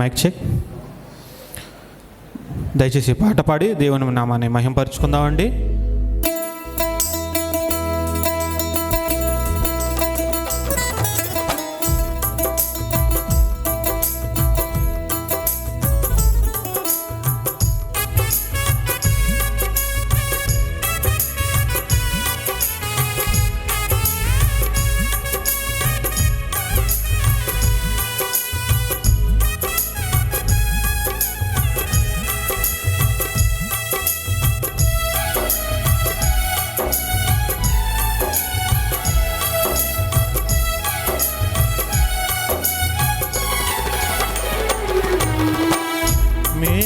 Mic check దయచేసి పాట పాడి దేవుని నామాన్ని మహింపరుచుకుందామండి.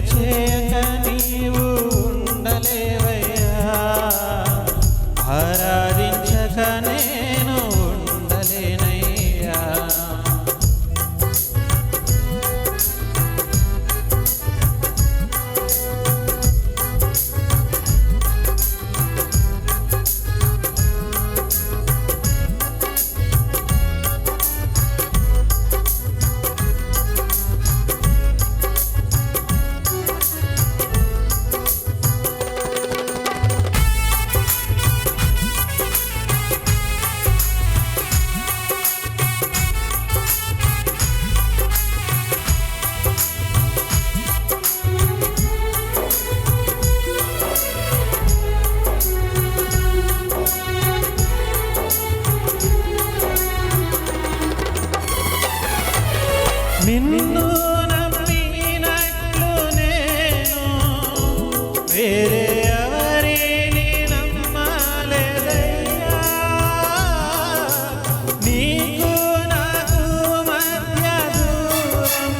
to take నిన్ను నమ్మినట్లు నేను వేరే ఎవరిని నమ్మలేదయ్యా. నీకు నాకు మధ్య దూరం.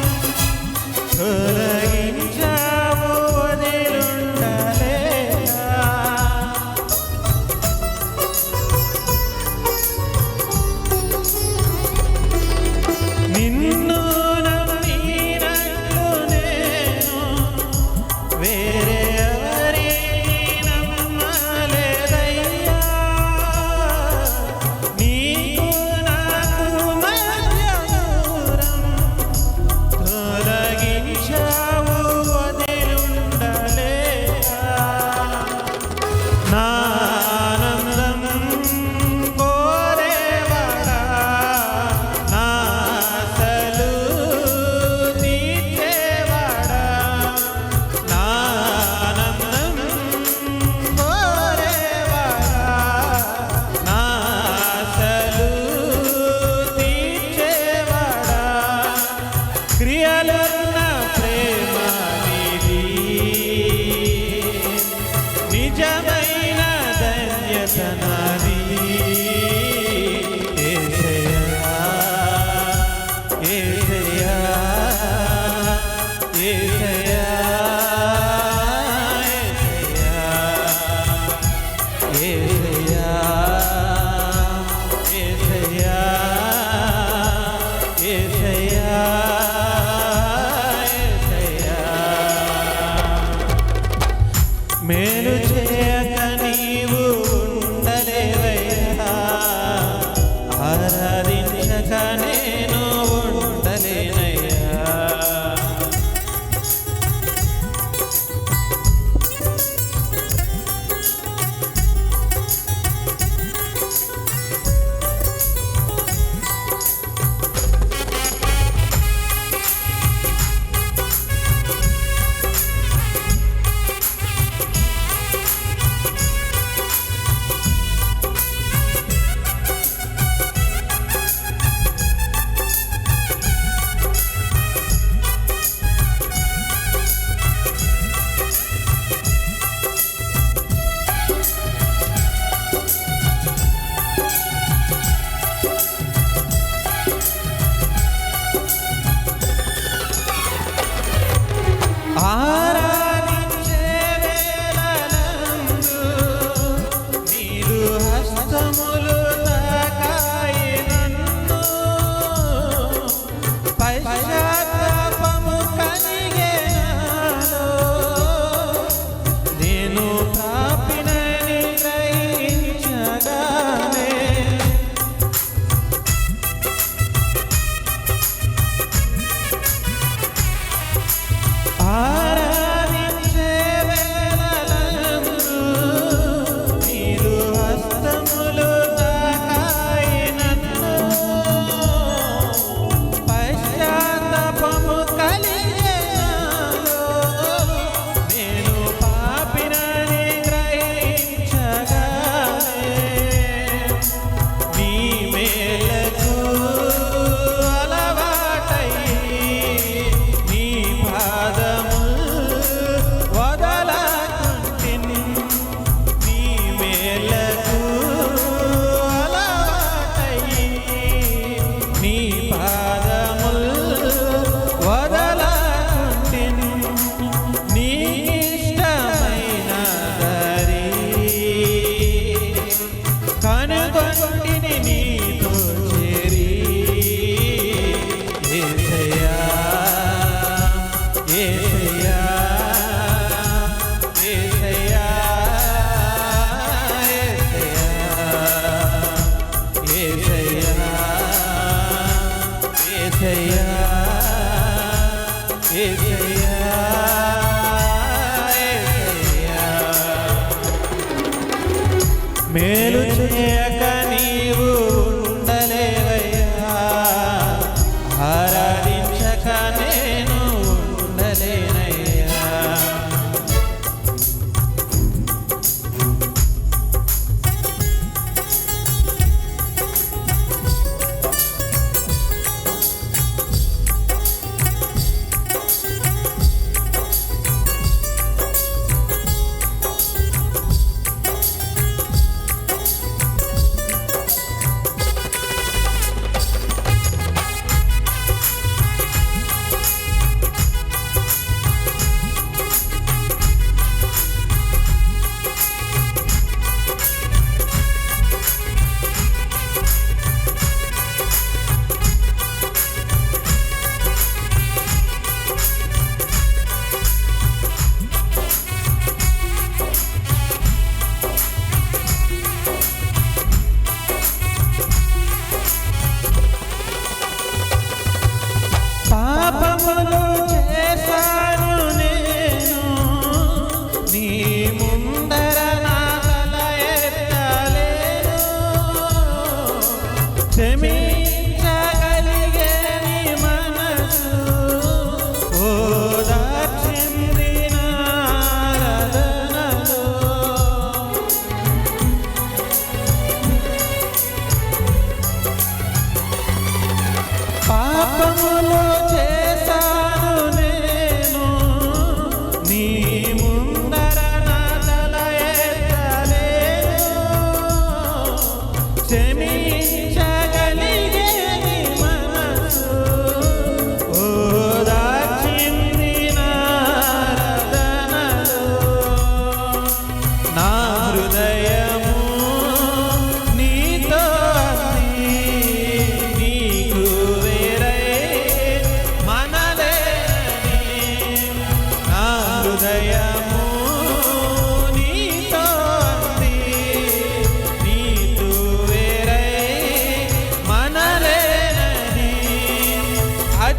మేలు చేయక నీవు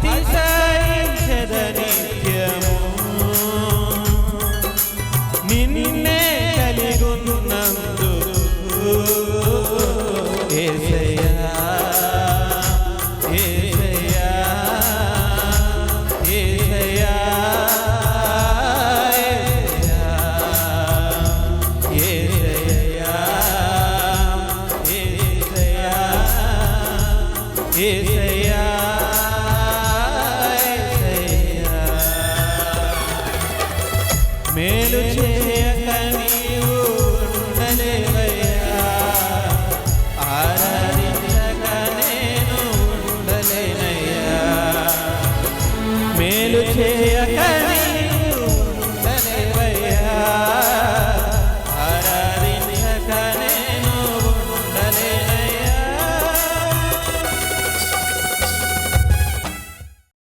第一。